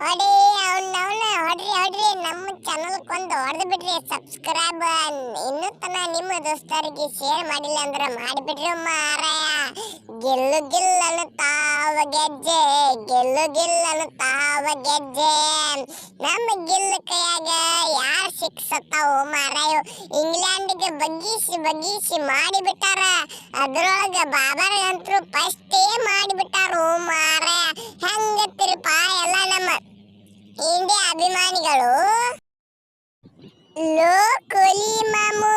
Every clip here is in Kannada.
ಹೊಡಿ, ಅವ್ನ ಅವ್ನ, ಹೊಡ್ರಿ ಹೊಡ್ರಿ. ನಮ್ಮ ಚಾನಲ್ಗೆ ಒಂದು ಹೊಡೆದು ಬಿಡ್ರಿ ಸಬ್ಸ್ಕ್ರೈಬ್ ಇನ್ನೂ ತನ ನಿಮ್ಮ ದೋಸ್ತರಿಗೆ ಶೇರ್ ಮಾಡಿಲ್ಲ ಅಂದ್ರೆ ಮಾಡಿಬಿಡ್ರಿ ಮಾರಾಯ ಗೆಲ್ಲು ಗೆಲ್ಲನು ತಾವ ಗೆಜ್ಜೆ. ಗೆಲ್ಲು ಗೆಲ್ಲನು ತಾವ ಗೆಜ್ಜೆ. ನಮ್ಮ ಗೆಲ್ಲು ಕೈಯಾಗ ಯಾರು ಸಿಕ್ಸತ್ತಾವು ಮಾರಾಯ. ಇಂಗ್ಲೆಂಡ್ಗೆ ಬಗ್ಗಿಸಿ ಬಗ್ಗಿಸಿ ಮಾಡಿಬಿಟ್ಟಾರ. ಅದ್ರೊಳಗೆ ಬಾಬರ್ ಯಂತ್ರ ಫಸ್ಟೇ ಮಾಡಿಬಿಟ್ಟಾರು ಮಾರಾಯ ಹೆಂಗತ್ತಿರಪ್ಪ ಎಲ್ಲ ನಮ್ಮ ಇಂಡಿಯಾ ಅಭಿಮಾನಿಗಳು ಲೋ ಕೊಲಿ ಮಾಮು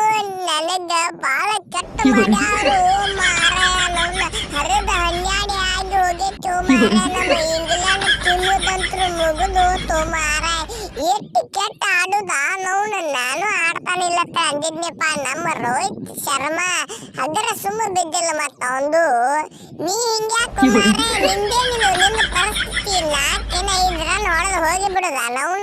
ನನಗ ಬಾಳ ಕೆಟ್ಟ ಮಾಡ್ಯಾರು ಮಾರಾಯ ನನ್ನ ಹರಿದ ಹನ್ಯಾಡಿ ಆಗಿ ಹೋಗಿತ್ತು ಮಾರಾಯ ನಮ್ಮ ಇಂಗ್ಲೆಂಡ್ ತಿನ್ನುದಂತ್ರು ಮುಗಿದು ಹೋತು ಮಾರಾಯ ಎಷ್ಟು ಕೆಟ್ಟ ಆಡುದ ನೋಡ ನಾನು ಆಡ್ತಾನಿಲ್ಲ ಅಂದಿದ್ನಪ್ಪ ನಮ್ಮ ರೋಹಿತ್ ಶರ್ಮಾ ಅದರ ಸುಮ್ಮ ಬಿದ್ದಿಲ್ಲ ಮತ್ತ ಒಂದು ನೀ ಹಿಂಗ್ಯಾಕೆ ನಿಂದೇ ನೀನು ನಿನ್ನ ಪರಿಸ್ಥಿತಿ. ನಾಲ್ಕಿನ ಐದು ರನ್ ಹೊಡೆದು ಹೋಗಿ ಬಿಡುದ? ನಾವು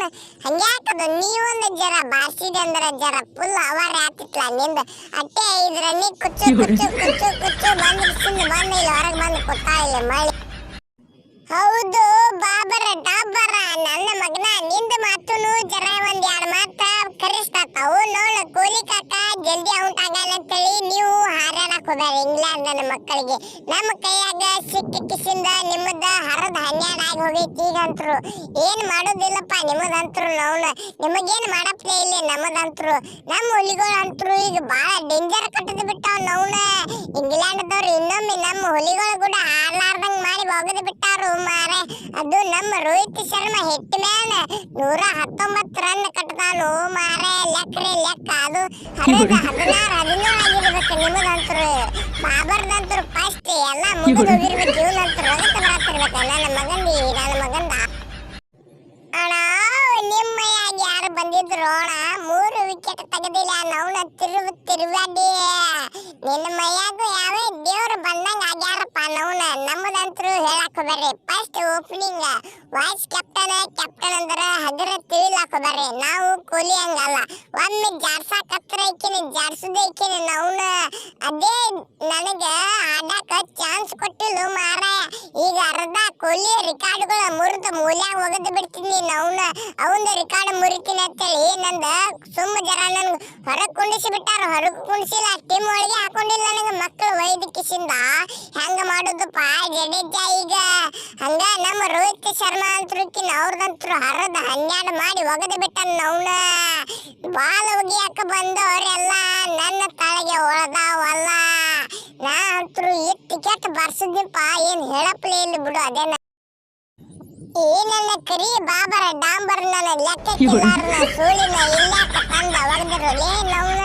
ಹಂಗ್ಯಾಕದ ನೀವೊಂದು ಜರ ಬಾರ್ಸಿದೆ ಅಂದ್ರೆ ಜರ ಫುಲ್ ಅವರ್ ಆತಿತ್ಲ ನಿಂದ. ಅಟ್ಟೆ ಐದು ರನ್ನಿ ಕುಚ್ಚು ಕುಚ್ಚು ಕುಚ್ಚು ಕುಚ್ಚು ಬಂದು ಸಿಂದ ಬಂದು ಇಲ್ಲಿ ಹೊರಗೆ ಬಂದು ಕೂತಾ ಇಲ್ಲ ಮಳೆ. ಹೌದು ಬಾಬರ ಡಾಬರ. ನನ್ನ ಮಗನ ನಿಂದ ಮಾತುನು ಜರ ಒಂದ್ ಎರಡು ಮಾತ ಜಲ್ದಿ ಔಟ್ ಆಗಲ್ಲ ಅಂತೇಳಿ ನೀವು ಹಾರಾಡಕ್ ಹೋಗ್ಬೇಡ ಇಂಗ್ಲೆಂಡ್ ನನ್ನ ಮಕ್ಕಳಿಗೆ. ನಮ್ಮ ಕೈಯಾಗ ಸಿಕ್ಕ ಕಿಸಿಂದ ನಿಮ್ಮದ ಹರದ ಹನ್ನೆರಡು ಆಗಿ ಹೋಗೈತಿ ಅಂತರು. ಏನ್ ಮಾಡೋದಿಲ್ಲಪ್ಪ ನಿಮ್ಮದಂತರು ನಾವು ನಿಮಗೇನ್ ಮಾಡಪ್ಲೇ ಇಲ್ಲ ನಮ್ಮದಂತರು. ನಮ್ಮ ಹುಲಿಗಳು ಅಂತರು ಈಗ ಬಾಳ ಡೇಂಜರ್ ಕಟ್ಟದ್ ಬಿಟ್ಟಾವ ಇಂಗ್ಲೆಂಡ್ ಇಂಗ್ಲೆಂಡ್ದವ್ರು ಇನ್ನೊಮ್ಮೆ ನಮ್ಮ ಹುಲಿಗಳು ಕೂಡ ಹಾರ್ಲಾರ್ದಂಗ್ ಮಾಡಿ ಹೋಗದ ಬಿಟ್ಟಾರು ಮಾರೆ ಅದು ನಮ್ಮ ರೋಹಿತ್ ಶರ್ಮಾ ಹೆಟ್ಟ ಮೇಲೆ ನೂರ ಹತ್ತೊಂಬತ್ತು ರನ್ ಕಟ್ಟದಾನು ಮಾರೆ ಲೆಕ್ಕರಿ ಲೆಕ್ಕ. ಅದು ಹದಿನಾರು, ಹದಿನೇಳು ಆಗಿರ್ಬೇಕು ನಿಮಗಂತರು ಬಾಬರ್ದಂತರು ಫಸ್ಟ್ ಎಲ್ಲ ಮುಗಿದು ಯಾರು ಬಂದಿದ್ರು ಅಣ್ಣ ಮೂರು ವಿಕೆಟ್ ತೆಗೆದಿಲ್ಲ ನೌನ ತಿರುವು ತಿರುವಾಡಿ ನಿನ್ನ ಮೈಯಾಗ ಯಾವೇ ದೇವ್ರು ಬಂದಂಗ ಆಗ್ಯಾರಪ್ಪ ನೌನ ನಮ್ಮದಂತ್ರು ಹೇಳಕ್ ಬರ್ರಿ first opening vice captain captain ಅಂದ್ರ ಹಗರ ತಿಳಿಲಾಕ ಬರ್ರಿ ನಾವು ಕೊಹ್ಲಿ ಹಂಗಲ್ಲ ಒಮ್ಮೆ ಜಾಡ್ಸಾಕತ್ರ ಐಕಿನಿ ಜಾಡ್ಸುದೇ ಐಕಿನಿ ನೌನ ಅದೇ ನನಗ ಆಡಾಕ ಚಾನ್ಸ್ ಕೊಟ್ಟಿಲ್ಲ ಮಾರಾಯ ಈಗ ಅರ್ಧ ಕೊಹ್ಲಿ ರೆಕಾರ್ಡ್ಗಳ ಮುರಿದು ಮೂಲ್ಯಾಗ ಒಗದು ಬಿಡ್ತೀನಿ ಅವನ ಅವನ ರಿಕಾರ್ಡ್ ಮುರಿತೀನಿ ಅಂತೇಳಿ ನಂದ ಸುಮ್ಮ ಜರ ನನ್ಗೆ ಹೊರಗೆ ಕುಂಡಿಸಿ ಬಿಟ್ಟಾರ. ಹೊರಗೆ ಕುಂಡಿಸಿಲ್ಲ ಟೀಮ್ ಒಳಗೆ ಹಾಕೊಂಡಿಲ್ಲ ನನಗೆ ಮಕ್ಕಳು ವೈದ್ಯಕಿಸಿಂದ ಹೆಂಗ ಮಾಡುದಪ್ಪ, ಜಡೇಜಾ ಈಗ. ಹಂಗ ನಮ್ಮ ರೋಹಿತ್ ಶರ್ಮಾ ಅಂತರುಕಿನ ಅವ್ರದಂತ್ರು ಹರದ ಹನ್ನೆರಡು ಮಾಡಿ ಒಗದು ಬಿಟ್ಟ ನೌನ ಬಾಲ್ ಒಗಿಯಾಕ ಬಂದವರೆಲ್ಲ ನನ್ನ ತಲೆಗೆ ಒಳದಾವಲ್ಲ. ನಾ ಅಂತರು ಎಷ್ಟು ಕೆಟ್ಟ ಬರ್ಸಿದ್ನಿಪ್ಪ, ಏನ್ ಹೇಳಪ್ಲೇ ಇಲ್ಲಿ ಬಿಡು, ಅದೇನ ಏನನ್ನ ಕರಿ ಬಾಬರ ಡಾಂಬರ್ ನನ್ನ ಲೆಕ್ಕಕ್ಕಿಲ್ಲಾರನ ಸೂಳಿನ ಇಲ್ಲಾಕ ತಂದ ಒಗದರು ಲೇ ನವ್ನ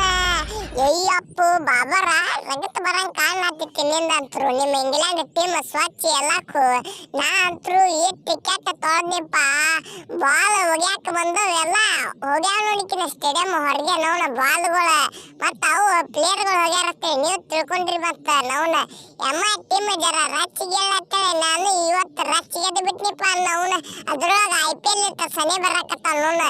ಅಯ್ಯಪ್ಪು, ಬಾಬರ ರಗತ್ ಬರಂಗ್ ಕಾಣತ್ತಿತ್ತು ನಿಂದಂತ್ರು ನಿಮ್ಮ ಇಂಗ್ಲೆಂಡ್ ಟೀಮ್ ಸ್ವಚ್ಛ ಎಲ್ಲಕು ನಾ ಅಂತರು ಈ ಟಿಕೆಟ್ ತೊಳ್ದನಿಪ್ಪ ಬಾಲ್ ಒಗ್ಯಾಕ ಬಂದವು ಎಲ್ಲ. ಹೋಗ್ಯಾವ ನೋಡಿಕಿನ ಸ್ಟೇಡಿಯಂ ಹೊರಗೆ ನವ್ನ ಬಾಲ್ಗಳ. ಮತ್ತ ಅವು ಪ್ಲೇಯರ್ಗಳು ಹೋಗ್ಯಾರತ್ತೆ ನೀವು ತಿಳ್ಕೊಂಡ್ರಿ ಮತ್ತ ನವ್ನ. ಎಮ್ಮ ಟೀಮ್ ಜರ ರಚ್ಚಿಗೆ ಹೇಳತ್ತೇವೆ. ನಾನು ಇವತ್ತು ರಚ್ಚಿಗೆ ಬಿಟ್ನಿಪ್ಪ ನವ್ನ. ಅದ್ರೊಳಗ ಐ ಪಿ ಎಲ್ ಇತ್ತ ಸನಿ ಬರಕತ್ತ ನೋಡ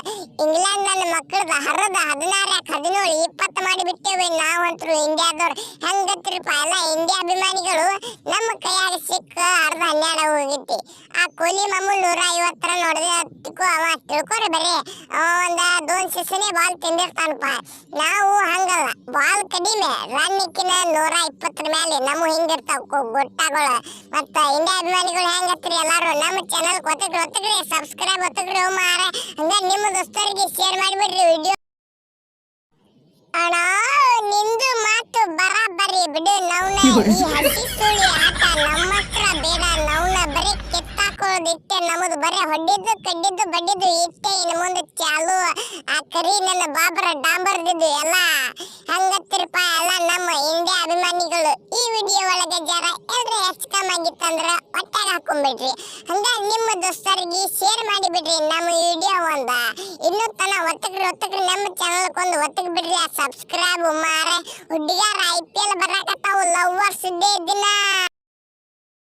ಇಂಗ್ಲೆಂಡ್ ನನ್ನ ಮಕ್ಕಳದ ಹರದ ಹದಿನಾರು ಹದಿನೇಳು, ಇಪ್ಪತ್ತು ಮಾಡಿ ಬಿಟ್ಟೇವೆ ನಾವಂತರು ಇಂಡಿಯಾದವ್ರು. ಹೆಂಗತ್ತಿರಪ್ಪ ಎಲ್ಲ ಇಂಡಿಯಾ ಅಭಿಮಾನಿಗಳು ನಮ್ಮ ಕೈಯಾಗ ಸಿಕ್ಕ ಅರ್ಧ ಹನ್ನೆರಡು ಹೋಗಿತ್ತು ಆ ಕೊಹ್ಲಿ ಮಾಮೂಲ್ ನೂರ ಐವತ್ತರ ನೋಡಿದ್ರೆ ಹೊಡೆದ ತಿಳ್ಕೊ ಅವ ತಿಳ್ಕೊರಿ ಬರೀ. ಅವ ಒಂದ ದೋನ್ ಸಿಸನೆ ಬಾಲ್ ತಿಂದಿರ್ತಾನಪ್ಪ. ನಾವು ಹಂಗಲ್ಲ. ಬಾಲ್ ಕಡಿಮೆ. ರನ್ನಿಕ್ಕಿನ ನೂರ ಇಪ್ಪತ್ತರ ಮೇಲೆ ನಮ್ಮ ಹಿಂಗಿರ್ತಾವ ಗೊಟ್ಟಾಗಳು ಮತ್ತ ಇಂಡಿಯಾ ಅಭಿಮಾನಿಗಳು ಹೆಂಗತ್ರಿ ಎಲ್ಲರೂ ನಮ್ಮ ಚಾನಲ್ ಒತ್ತಗ್ರಿ ಒತ್ತಗ್ರಿ ಸಬ್ಸ್ಕ್ರೈಬ್ ಒತ್ತಗ್ರಿ ಮಾರ ಹಂಗ ನಿಮ್ಮ ದೋಸ್ತರಿಗೆ ಶೇರ್ ಮಾಡಿಬಿಡ್ರಿ ವಿಡಿಯೋ ಅಣ್ಣ! 우 와, 이! ಬರೀ ಹೊಡ್ಡಿದ್ದು ಕಡ್ಡಿದ್ದು, ಬಡ್ಡಿದ್ದು ಇಟ್ಟೆ ಇನ್ನು ಮುಂದೆ ಚಾಲು. ಆ ಕರಿ ನನ್ನ ಬಾಬರ ಡಾಂಬರ್ದಿದ್ದು ಎಲ್ಲ ಹಂಗತ್ತಿರಪ್ಪ, ಎಲ್ಲ ನಮ್ಮ ಇಂಡಿಯಾ ಅಭಿಮಾನಿಗಳು. ಈ ವಿಡಿಯೋ ಒಳಗೆ ಜರ ಎಲ್ರು ಹೆಚ್ಚು ಕಮ್ಮಿ ಆಗಿತ್ತಂದ್ರ ಹೊಟ್ಟೆಗೆ ಹಾಕೊಂಡ್ಬಿಡ್ರಿ ಹಂಗ ನಿಮ್ಮ ದೋಸ್ತರಿಗೆ ಶೇರ್ ಮಾಡಿಬಿಡ್ರಿ ನಮ್ಮ ವಿಡಿಯೋ ಒಂದ. ಇನ್ನೂ ತನ ಒತ್ತಕ್ರಿ ಒತ್ತಕ್ರಿ ನಮ್ಮ ಚಾನಲ್ ಒಂದು ಬಿಡ್ರಿ. ಆ ಸಬ್ಸ್ಕ್ರೈಬ್ ಮಾರೆ. ಹುಡುಗಿಯರ ಐ ಪಿ ಎಲ್ ಬರಕತ್ತಾವು ಲವ್ವರ್ಸ್ ಇದ್ದೇ ದಿನ.